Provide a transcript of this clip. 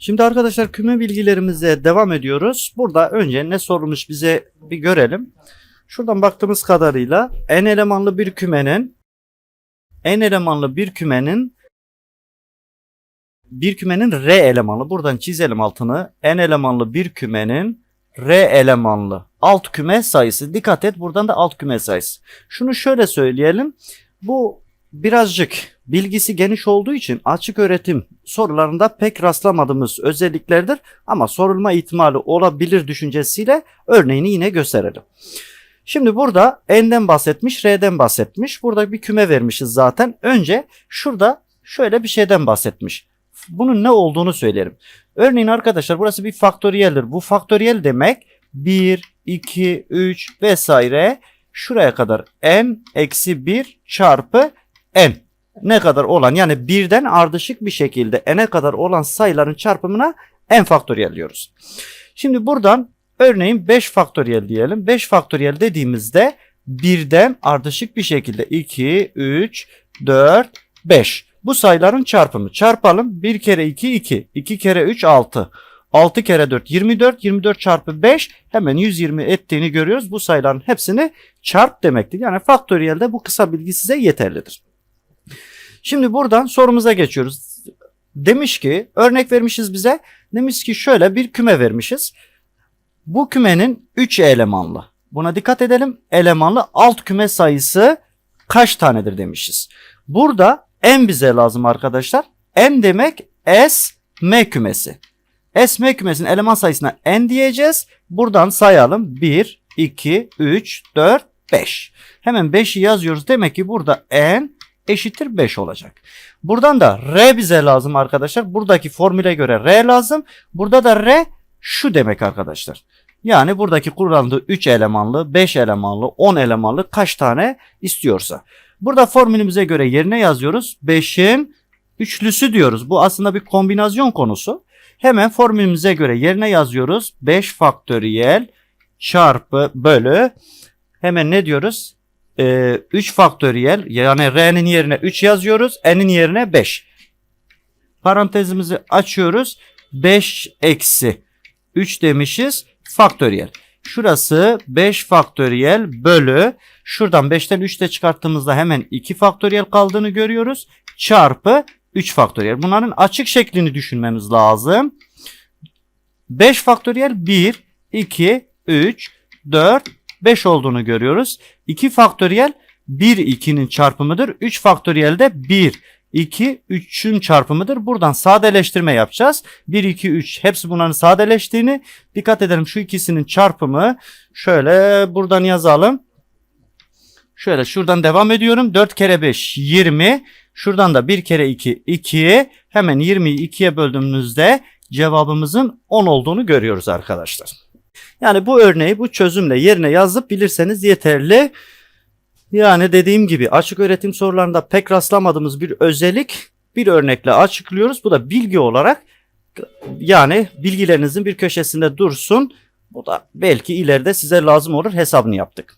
Şimdi arkadaşlar küme bilgilerimize devam ediyoruz. Burada önce ne sorulmuş bize bir görelim. Şuradan baktığımız kadarıyla n elemanlı bir kümenin n elemanlı bir kümenin bir kümenin r elemanlı buradan çizelim altını n elemanlı bir kümenin r elemanlı alt küme sayısı dikkat et buradan da alt küme sayısı. Şunu şöyle söyleyelim. Bu birazcık bilgisi geniş olduğu için açık öğretim sorularında pek rastlamadığımız özelliklerdir ama sorulma ihtimali olabilir düşüncesiyle örneğini yine gösterelim. Şimdi burada n'den bahsetmiş, r'den bahsetmiş. Burada bir küme vermişiz zaten. Önce şurada şöyle bir şeyden bahsetmiş. Bunun ne olduğunu söyleyelim. Örneğin arkadaşlar burası bir faktöriyeldir. Bu faktöriyel demek 1, 2, 3 vesaire şuraya kadar n eksi 1 çarpı n ne kadar olan yani birden ardışık bir şekilde n'e kadar olan sayıların çarpımına n faktöriyel diyoruz. Şimdi buradan örneğin 5 faktöriyel diyelim. 5 faktöriyel dediğimizde birden ardışık bir şekilde 2, 3, 4, 5. Bu sayıların çarpımı. Çarpalım. 1 kere 2, 2. 2 kere 3, 6. 6 kere 4, 24. 24 çarpı 5 hemen 120 ettiğini görüyoruz. Bu sayıların hepsini çarp demektir. Yani faktöriyelde bu kısa bilgi size yeterlidir. Şimdi buradan sorumuza geçiyoruz. Demiş ki örnek vermişiz bize. Demiş ki şöyle bir küme vermişiz. Bu kümenin 3 elemanlı. Buna dikkat edelim. Elemanlı alt küme sayısı kaç tanedir demişiz. Burada n bize lazım arkadaşlar. n demek S M kümesi. S M kümesinin eleman sayısına n diyeceğiz. Buradan sayalım. 1, 2, 3, 4, 5. Hemen 5'i yazıyoruz. Demek ki burada n eşittir 5 olacak. Buradan da R bize lazım arkadaşlar. Buradaki formüle göre R lazım. Burada da R şu demek arkadaşlar. Yani buradaki kullandığı 3 elemanlı, 5 elemanlı, 10 elemanlı kaç tane istiyorsa. Burada formülümüze göre yerine yazıyoruz. 5'in üçlüsü diyoruz. Bu aslında bir kombinasyon konusu. Hemen formülümüze göre yerine yazıyoruz. 5 faktöriyel çarpı bölü. Hemen ne diyoruz? Ee, 3 faktöriyel yani r'nin yerine 3 yazıyoruz. n'in yerine 5. Parantezimizi açıyoruz. 5 eksi 3 demişiz faktöriyel. Şurası 5 faktöriyel bölü şuradan 5'ten 3'te çıkarttığımızda hemen 2 faktöriyel kaldığını görüyoruz. Çarpı 3 faktöriyel. Bunların açık şeklini düşünmemiz lazım. 5 faktöriyel 1, 2, 3, 4, 5 olduğunu görüyoruz. 2 faktöriyel 1, 2'nin çarpımıdır. 3 faktöriyel de 1, 2, 3'ün çarpımıdır. Buradan sadeleştirme yapacağız. 1, 2, 3 hepsi bunların sadeleştiğini. Dikkat edelim şu ikisinin çarpımı. Şöyle buradan yazalım. Şöyle şuradan devam ediyorum. 4 kere 5 20. Şuradan da 1 kere 2 2. Hemen 20'yi 2'ye böldüğümüzde cevabımızın 10 olduğunu görüyoruz arkadaşlar. Yani bu örneği bu çözümle yerine yazıp bilirseniz yeterli. Yani dediğim gibi açık öğretim sorularında pek rastlamadığımız bir özellik bir örnekle açıklıyoruz. Bu da bilgi olarak yani bilgilerinizin bir köşesinde dursun. Bu da belki ileride size lazım olur hesabını yaptık.